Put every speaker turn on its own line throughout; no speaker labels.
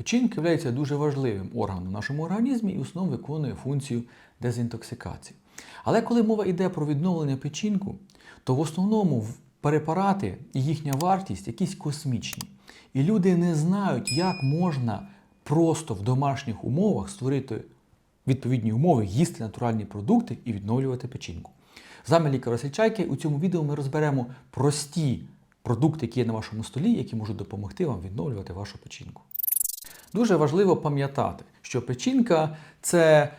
Печінка є дуже важливим органом в нашому організмі і в основному виконує функцію дезінтоксикації. Але коли мова йде про відновлення печінку, то в основному препарати і їхня вартість якісь космічні. І люди не знають, як можна просто в домашніх умовах створити відповідні умови, їсти натуральні продукти і відновлювати печінку. З вами лікар Василь Чайки. У цьому відео ми розберемо прості продукти, які є на вашому столі, які можуть допомогти вам відновлювати вашу печінку. Дуже важливо пам'ятати, що печінка це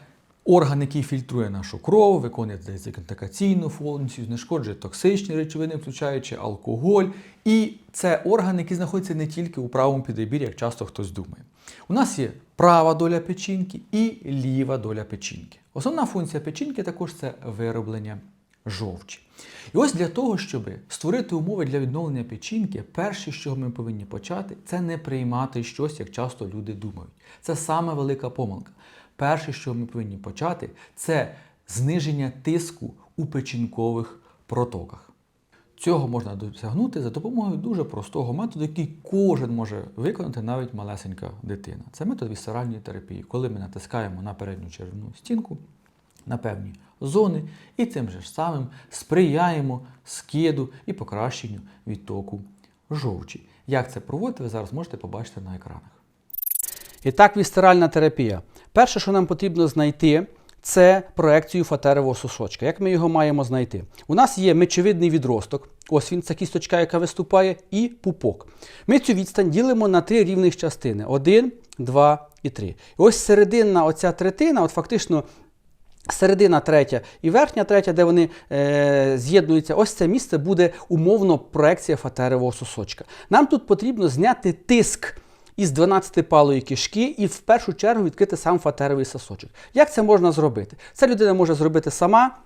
орган, який фільтрує нашу кров, виконує дезінтоксикаційну функцію, знешкоджує токсичні речовини, включаючи алкоголь. І це орган, який знаходиться не тільки у правому підребір'ї, як часто хтось думає. У нас є права доля печінки і ліва доля печінки. Основна функція печінки також це вироблення жовчі. І ось для того, щоб створити умови для відновлення печінки, перше, чого ми повинні почати, це не приймати щось, як часто люди думають. Це саме велика помилка. Перше, що ми повинні почати, це зниження тиску у печінкових протоках. Цього можна досягнути за допомогою дуже простого методу, який кожен може виконати, навіть малесенька дитина. Це метод вісцеральної терапії, коли ми натискаємо на передню черевну стінку на певні зони і цим же ж самим сприяємо скиду і покращенню відтоку жовчі. Як це проводити, ви зараз можете побачити на екранах.
І так, вістеральна терапія. Перше, що нам потрібно знайти, це проекцію фатерового сосочка. Як ми його маємо знайти? У нас є мечовидний відросток, ось він, це кісточка, яка виступає, і пупок. Ми цю відстань ділимо на три рівних частини: один, два і три. І ось серединна оця третина, от фактично. Середина третя і верхня третя, де вони е, з'єднуються, ось це місце буде умовно проекція фатерового сосочка. Нам тут потрібно зняти тиск із 12-палої кишки і в першу чергу відкрити сам фатеровий сосочок. Як це можна зробити? Це людина може зробити сама.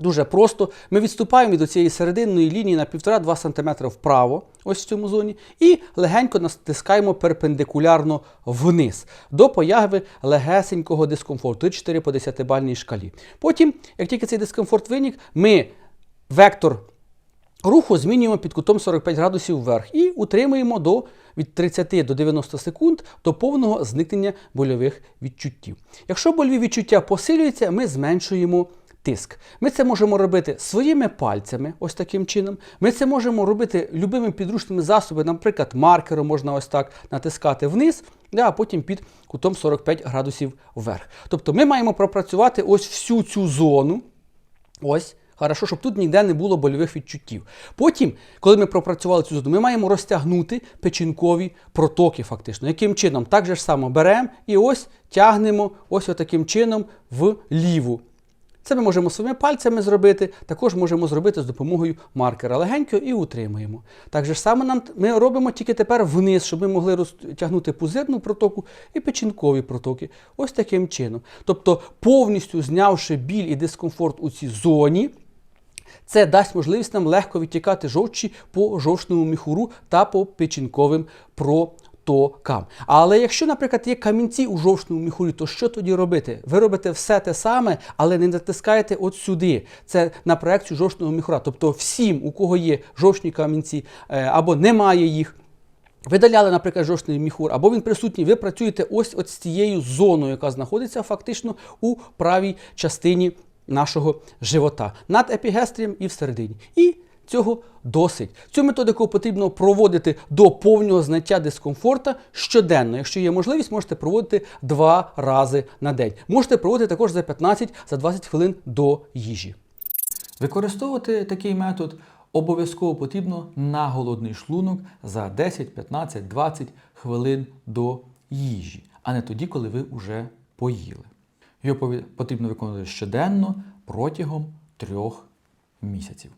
Дуже просто. Ми відступаємо від цієї серединної лінії на 1,5-2 см вправо, ось в цьому зоні, і легенько натискаємо перпендикулярно вниз до появи легесенького дискомфорту 4 по 10-бальній шкалі. Потім, як тільки цей дискомфорт виник, ми вектор руху змінюємо під кутом 45 градусів вверх і утримуємо до від 30 до 90 секунд до повного зникнення больових відчуттів. Якщо больові відчуття посилюються, ми зменшуємо тиск. Ми це можемо робити своїми пальцями, ось таким чином. Ми це можемо робити любими підручними засобами, наприклад, маркером можна ось так натискати вниз, а потім під кутом 45 градусів вверх. Тобто ми маємо пропрацювати ось всю цю зону. Ось. Хорошо, щоб тут ніде не було больових відчуттів. Потім, коли ми пропрацювали цю зону, ми маємо розтягнути печінкові протоки, фактично. Яким чином? Так же ж само беремо і ось тягнемо ось таким чином в ліву. Це ми можемо своїми пальцями зробити, також можемо зробити з допомогою маркера легенько і утримуємо. Так же ж само нам ми робимо тільки тепер вниз, щоб ми могли розтягнути пузирну протоку і печінкові протоки. Ось таким чином. Тобто, повністю знявши біль і дискомфорт у цій зоні. Це дасть можливість нам легко відтікати жовчі по жовчному міхуру та по печінковим протокам. Але якщо, наприклад, є камінці у жовчному міхурі, то що тоді робити? Ви робите все те саме, але не натискаєте от сюди. Це на проекцію жовчного міхура. Тобто всім, у кого є жовчні камінці е, або немає їх. Видаляли, наприклад, жовчний міхур, або він присутній, ви працюєте ось, ось з цією зоною, яка знаходиться фактично у правій частині нашого живота, над епігестрієм і всередині. І цього досить. Цю методику потрібно проводити до повного зняття дискомфорта щоденно. Якщо є можливість, можете проводити два рази на день. Можете проводити також за 15-20 хвилин до їжі.
Використовувати такий метод обов'язково потрібно на голодний шлунок за 10, 15, 20 хвилин до їжі, а не тоді, коли ви вже поїли. Його потрібно виконувати щоденно протягом трьох місяців.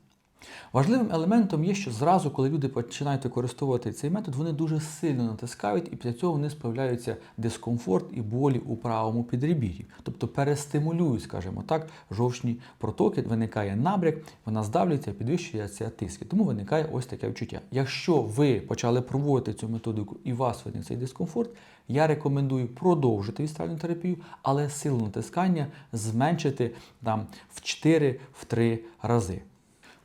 Важливим елементом є, що зразу, коли люди починають використовувати цей метод, вони дуже сильно натискають, і після цього вони справляються дискомфорт і болі у правому підребір'ї. Тобто перестимулюють, скажімо так, жовчні протоки, виникає набряк, вона здавлюється, підвищується тиск. Тому виникає ось таке відчуття. Якщо ви почали проводити цю методику і вас виник цей дискомфорт, я рекомендую продовжити вістральну терапію, але силу натискання зменшити там в 4-3 рази.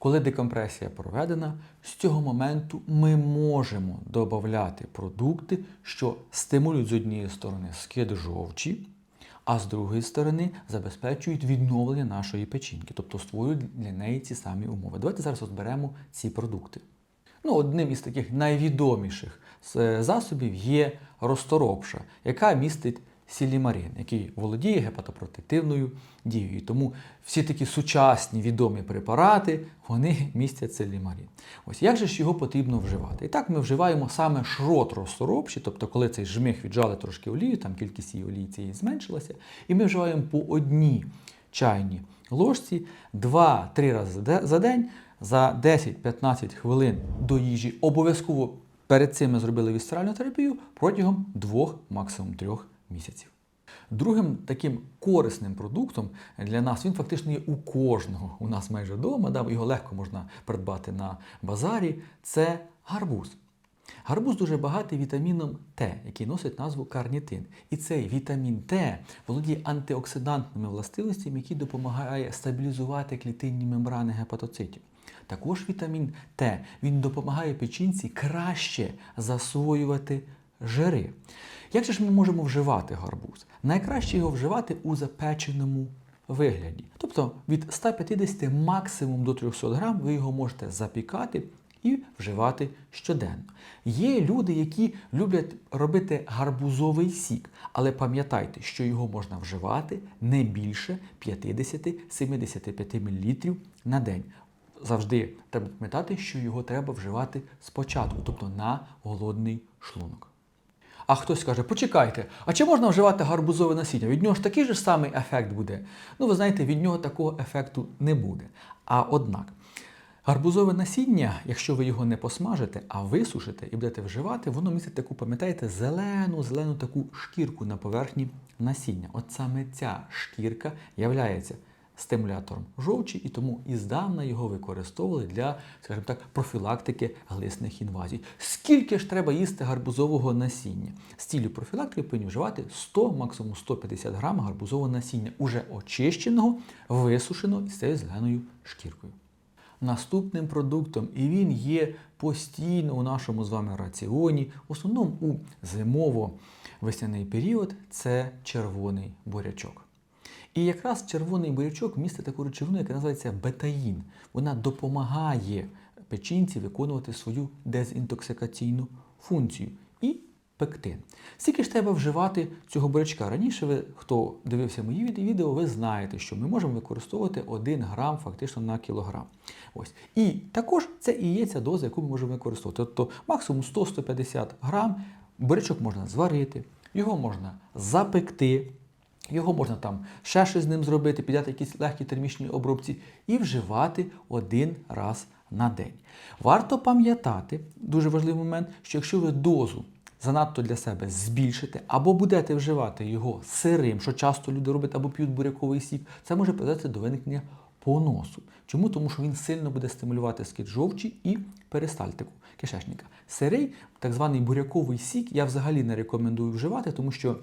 Коли декомпресія проведена, з цього моменту ми можемо додати продукти, що стимулюють з однієї сторони скид жовчі, а з другої сторони забезпечують відновлення нашої печінки, тобто створюють для неї ці самі умови. Давайте зараз розберемо ці продукти. Ну, одним із таких найвідоміших е, засобів є розторопша, яка містить сілімарин, який володіє гепатопротективною дією. Тому всі такі сучасні відомі препарати вони містять сілімарин. Ось як же ж його потрібно вживати? І так ми вживаємо саме шрот розторопші, тобто коли цей жмих віджали трошки олію, там кількість її олії цієї зменшилася, і ми вживаємо по одній чайній ложці 2-3 рази за день за 10-15 хвилин до їжі. Обов'язково перед цим ми зробили вісцеральну терапію протягом 2, максимум 3 місяців. Другим таким корисним продуктом для нас він фактично є у кожного. У нас майже вдома, да, його легко можна придбати на базарі. Це гарбуз. Гарбуз дуже багатий вітаміном Т, який носить назву карнітин. І цей вітамін Т володіє антиоксидантними властивостями, які допомагає стабілізувати клітинні мембрани гепатоцитів. Також вітамін Т він допомагає печінці краще засвоювати жири. Як же ж ми можемо вживати гарбуз? Найкраще його вживати у запеченому вигляді. Тобто від 150 максимум до 300 грам ви його можете запікати і вживати щоденно. Є люди, які люблять робити гарбузовий сік, але пам'ятайте, що його можна вживати не більше 50-75 мл на день. Завжди треба пам'ятати, що його треба вживати спочатку, тобто на голодний шлунок. А хтось скаже, почекайте, а чи можна вживати гарбузове насіння? Від нього ж такий же самий ефект буде. Ну, ви знаєте, від нього такого ефекту не буде. А однак, гарбузове насіння, якщо ви його не посмажите, а висушите і будете вживати, воно містить таку, пам'ятаєте, зелену, зелену таку шкірку на поверхні насіння. От саме ця шкірка являється стимулятором жовчі, і тому іздавна його використовували для, скажімо так, профілактики глисних інвазій. Скільки ж треба їсти гарбузового насіння? З ціллю профілактики повинні вживати 100, максимум 150 грам гарбузового насіння, уже очищеного, висушеного із цією зеленою шкіркою. Наступним продуктом, і він є постійно у нашому з вами раціоні, в основному у зимово-весняний період, це червоний бурячок. І якраз червоний бурячок містить таку речовину, яка називається бетаїн. Вона допомагає печінці виконувати свою дезінтоксикаційну функцію. І пектин. Скільки ж треба вживати цього бурячка? Раніше ви, хто дивився мої відео, ви знаєте, що ми можемо використовувати 1 грам фактично на кілограм. Ось. І також це і є ця доза, яку ми можемо використовувати. Тобто максимум 100-150 грам бурячок можна зварити, його можна запекти. Його можна там ще щось з ним зробити, підняти якісь легкі термічні обробці і вживати один раз на день. Варто пам'ятати, дуже важливий момент, що якщо ви дозу занадто для себе збільшите або будете вживати його сирим, що часто люди роблять або п'ють буряковий сік, це може призвести до виникнення поносу. Чому? Тому що він сильно буде стимулювати скид жовчі і перистальтику кишечника. Сирий, так званий буряковий сік, я взагалі не рекомендую вживати, тому що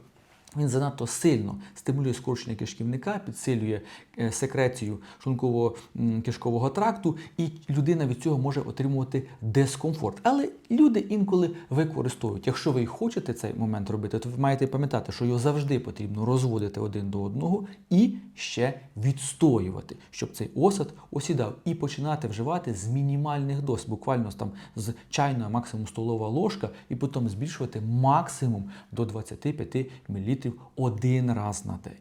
він занадто сильно стимулює скорочення кишківника, підсилює е, секрецію шлунково-кишкового тракту, і людина від цього може отримувати дискомфорт. Але люди інколи використовують. Якщо ви хочете цей момент робити, то ви маєте пам'ятати, що його завжди потрібно розводити один до одного і ще відстоювати, щоб цей осад осідав, і починати вживати з мінімальних доз, буквально там з чайна, максимум столова ложка, і потім збільшувати максимум до 25 мл один раз на день.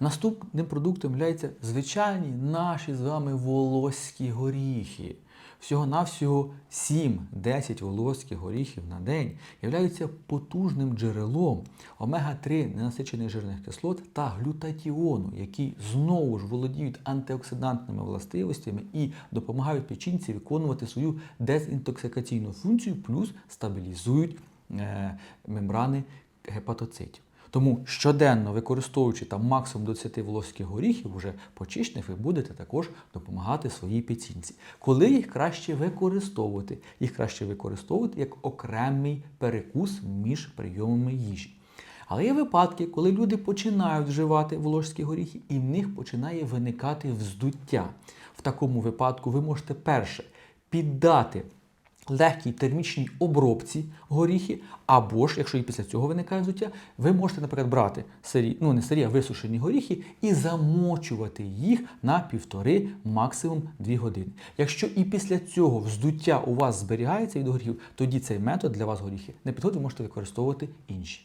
Наступним продуктом є звичайні наші з вами волоські горіхи. Всього-навсього 7-10 волоських горіхів на день являються потужним джерелом омега-3 ненасичених жирних кислот та глютатіону, які знову ж володіють антиоксидантними властивостями і допомагають печінці виконувати свою дезінтоксикаційну функцію, плюс стабілізують е, мембрани гепатоцитів. Тому щоденно використовуючи там максимум 20 волоських горіхів, уже почищених, ви будете також допомагати своїй печінці. Коли їх краще використовувати? Їх краще використовувати як окремий перекус між прийомами їжі. Але є випадки, коли люди починають вживати волошські горіхи, і в них починає виникати вздуття. В такому випадку ви можете перше піддати легкій термічній обробці горіхи, або ж, якщо і після цього виникає взуття, ви можете, наприклад, брати сирі, ну не сирі, а висушені горіхи і замочувати їх на півтори, максимум 2 години. Якщо і після цього вздуття у вас зберігається від горіхів, тоді цей метод для вас горіхи не підходить, ви можете використовувати інші.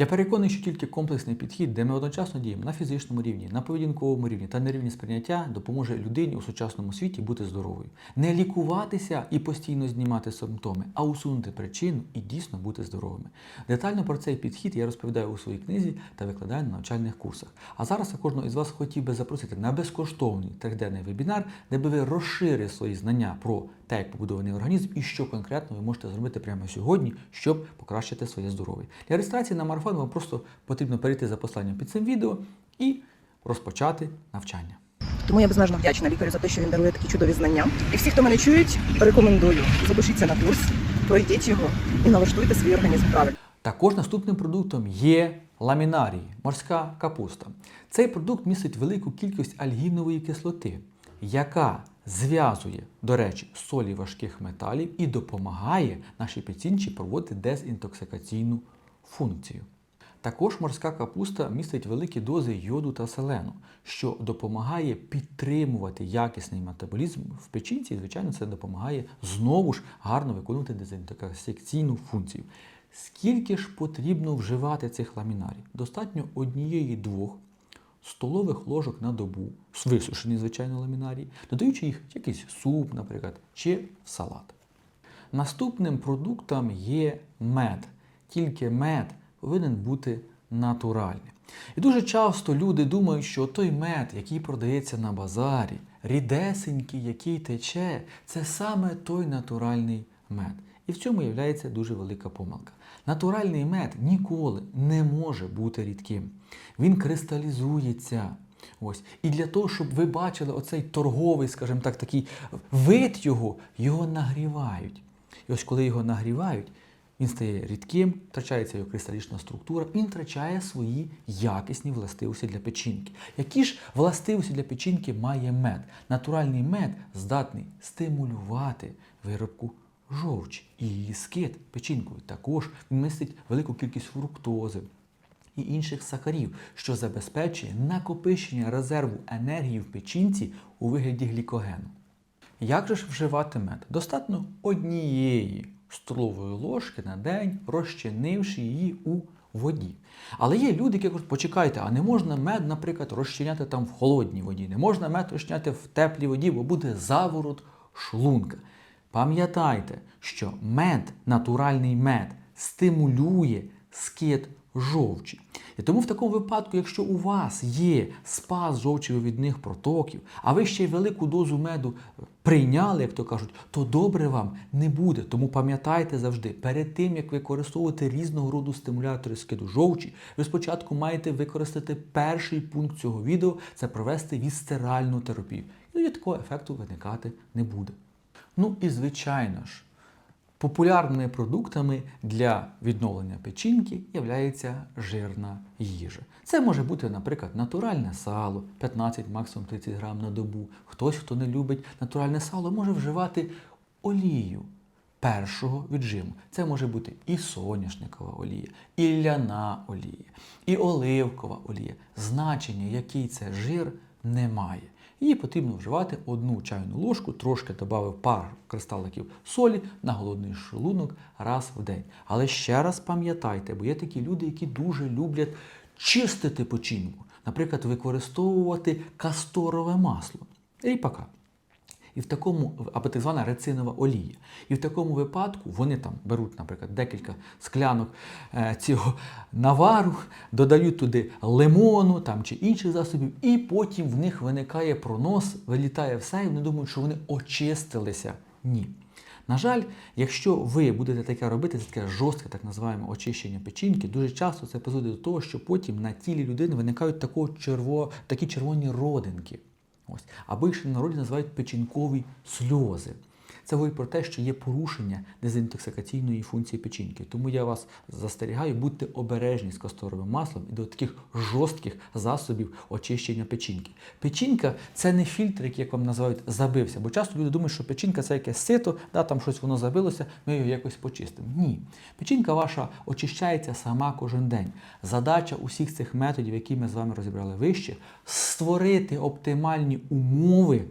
Я переконаний, що тільки комплексний підхід, де ми одночасно діємо на фізичному рівні, на поведінковому рівні та на рівні сприйняття, допоможе людині у сучасному світі бути здоровою. Не лікуватися і постійно знімати симптоми, а усунути причину і дійсно бути здоровими. Детально про цей підхід я розповідаю у своїй книзі та викладаю на навчальних курсах. А зараз я кожного із вас хотів би запросити на безкоштовний триденний вебінар, де би ви розширили свої знання про те, як побудований організм і що конкретно ви можете зробити прямо сьогодні, щоб покращити своє здоров'я. Для реєстрації на марафон вам просто потрібно перейти за посиланням під цим відео і розпочати навчання.
Тому я безмежно вдячна лікарю за те, що він дарує такі чудові знання. І всі, хто мене чують, рекомендую запишіться на курс, пройдіть його і налаштуйте свій організм правильно.
Також наступним продуктом є ламінарій, морська капуста. Цей продукт містить велику кількість альгінової кислоти, яка зв'язує, до речі, солі важких металів і допомагає нашій печінці проводити дезінтоксикаційну функцію. Також морська капуста містить великі дози йоду та селену, що допомагає підтримувати якісний метаболізм в печінці, і, звичайно, це допомагає знову ж гарно виконувати дезінтоксикаційну функцію. Скільки ж потрібно вживати цих ламінарів? Достатньо однієї-двох столових ложок на добу, висушені, звичайно, ламінарії, додаючи їх в якийсь суп, наприклад, чи в салат. Наступним продуктом є мед. Тільки мед повинен бути натуральний. І дуже часто люди думають, що той мед, який продається на базарі, рідесенький, який тече, це саме той натуральний мед. І в цьому є дуже велика помилка. Натуральний мед ніколи не може бути рідким. Він кристалізується. Ось. І для того, щоб ви бачили оцей торговий, скажімо так, такий вид його, його нагрівають. І ось коли його нагрівають, він стає рідким, втрачається його кристалічна структура, він втрачає свої якісні властивості для печінки. Які ж властивості для печінки має мед? Натуральний мед здатний стимулювати виробку жовчі і її скид печінкою. Також містить велику кількість фруктози і інших сахарів, що забезпечує накопичення резерву енергії в печінці у вигляді глікогену. Як же ж вживати мед? Достатньо однієї столової ложки на день, розчинивши її у воді. Але є люди, які кажуть, почекайте, а не можна мед, наприклад, розчиняти там в холодній воді, не можна мед розчиняти в теплій воді, бо буде заворот шлунка. Пам'ятайте, що мед, натуральний мед, стимулює скид жовчі. І тому в такому випадку, якщо у вас є спас жовчовивідних протоків, а ви ще й велику дозу меду прийняли, як то кажуть, то добре вам не буде. Тому пам'ятайте завжди, перед тим як використовувати різного роду стимулятори скиду жовчі, ви спочатку маєте використати перший пункт цього відео це провести вісцеральну терапію. І такого ефекту виникати не буде. Ну і звичайно ж, популярними продуктами для відновлення печінки є жирна їжа. Це може бути, наприклад, натуральне сало, 15, максимум 30 грам на добу. Хтось, хто не любить натуральне сало, може вживати олію першого віджиму. Це може бути і соняшникова олія, і ляна олія, і оливкова олія. Значення, який це жир, немає. Її потрібно вживати одну чайну ложку, трошки додав пар кристаликів солі на голодний шлунок раз в день. Але ще раз пам'ятайте, бо є такі люди, які дуже люблять чистити печінку. Наприклад, використовувати касторове масло. Ріпака. І в такому, або так звана рецинова олія. І в такому випадку вони там беруть, наприклад, декілька склянок е, цього навару, додають туди лимону там, чи інших засобів, і потім в них виникає пронос, вилітає все, і вони думають, що вони очистилися. Ні. На жаль, якщо ви будете таке робити, це таке жорстке, так називаємо очищення печінки, дуже часто це призводить до того, що потім на тілі людини виникають такого черво, такі червоні родинки. Ось. Або їх ще в народі називають печінкові сльози. Це говорить про те, що є порушення дезінтоксикаційної функції печінки. Тому я вас застерігаю, будьте обережні з касторовим маслом і до таких жорстких засобів очищення печінки. Печінка це не фільтр, як вам називають, забився. Бо часто люди думають, що печінка це якесь сито, да, там щось воно забилося, ми його якось почистимо. Ні. Печінка ваша очищається сама кожен день. Задача усіх цих методів, які ми з вами розібрали вище, створити оптимальні умови.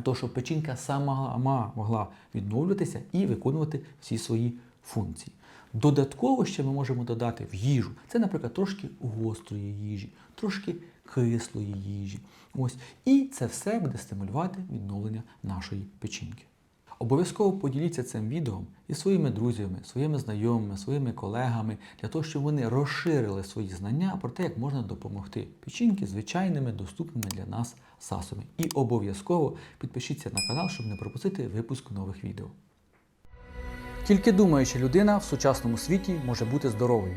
Для того, щоб печінка сама могла відновлюватися і виконувати всі свої функції. Додатково ще ми можемо додати в їжу. Це, наприклад, трошки гострої їжі, трошки кислої їжі. Ось. І це все буде стимулювати відновлення нашої печінки. Обов'язково поділіться цим відео із своїми друзями, своїми знайомими, своїми колегами, для того, щоб вони розширили свої знання про те, як можна допомогти печінки звичайними, доступними для нас засобами. І обов'язково підпишіться на канал, щоб не пропустити випуск нових відео. Тільки думаюча людина в сучасному світі може бути здоровою.